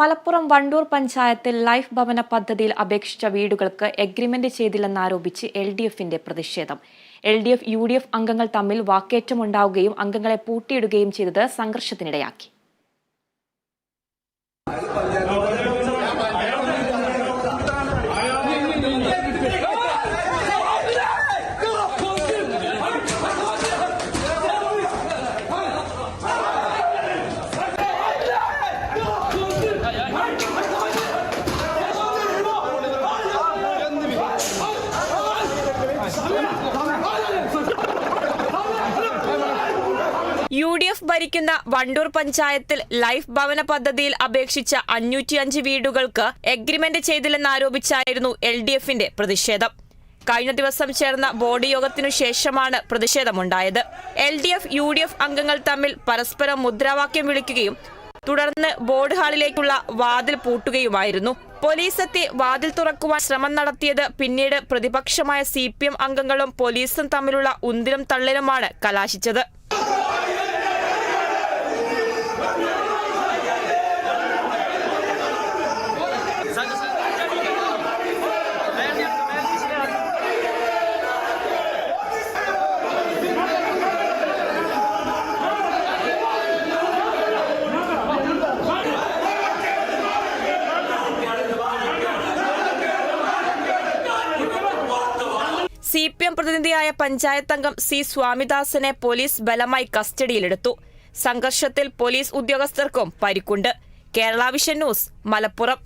മലപ്പുറം വണ്ടൂർ പഞ്ചായത്തിൽ ലൈഫ് ഭവന പദ്ധതിയിൽ അപേക്ഷിച്ച വീടുകൾക്ക് എഗ്രിമെന്റ് ചെയ്തില്ലെന്നാരോപിച്ച് എൽ ഡി എഫിന്റെ പ്രതിഷേധം. L D F U D F അംഗങ്ങൾ തമ്മിൽ വാക്കേറ്റമുണ്ടാവുകയും അംഗങ്ങളെ പൂട്ടിയിടുകയും ചെയ്തത് സംഘർഷത്തിനിടയാക്കി. യു ഡി എഫ് ഭരിക്കുന്ന വണ്ടൂർ പഞ്ചായത്തിൽ ലൈഫ് ഭവന പദ്ധതിയിൽ അപേക്ഷിച്ച അഞ്ഞൂറ്റിയഞ്ച് വീടുകൾക്ക് എഗ്രിമെന്റ് ചെയ്തില്ലെന്നാരോപിച്ചായിരുന്നു എൽ ഡി എഫിന്റെ പ്രതിഷേധം. കഴിഞ്ഞ ദിവസം ചേർന്ന ബോർഡ് യോഗത്തിനു ശേഷമാണ് പ്രതിഷേധമുണ്ടായത്. L D F U D F അംഗങ്ങൾ തമ്മിൽ പരസ്പരം മുദ്രാവാക്യം വിളിക്കുകയും തുടർന്ന് ബോർഡ് ഹാളിലേക്കുള്ള വാതിൽ പൂട്ടുകയുമായിരുന്നു. പോലീസ് എത്തി വാതിൽ തുറക്കുവാൻ ശ്രമം നടത്തിയത് പിന്നീട് പ്രതിപക്ഷമായ സി അംഗങ്ങളും പോലീസും തമ്മിലുള്ള ഉന്തിലും തള്ളിലുമാണ് കലാശിച്ചത്. സി പി എം പ്രതിനിധിയായ പഞ്ചായത്ത് അംഗം സി സ്വാമിദാസനെ പോലീസ് ബലമായി കസ്റ്റഡിയിലെടുത്തു. സംഘർഷത്തിൽ പോലീസ് ഉദ്യോഗസ്ഥർക്കും പരിക്കുണ്ട്. Kerala vision news Malappuram.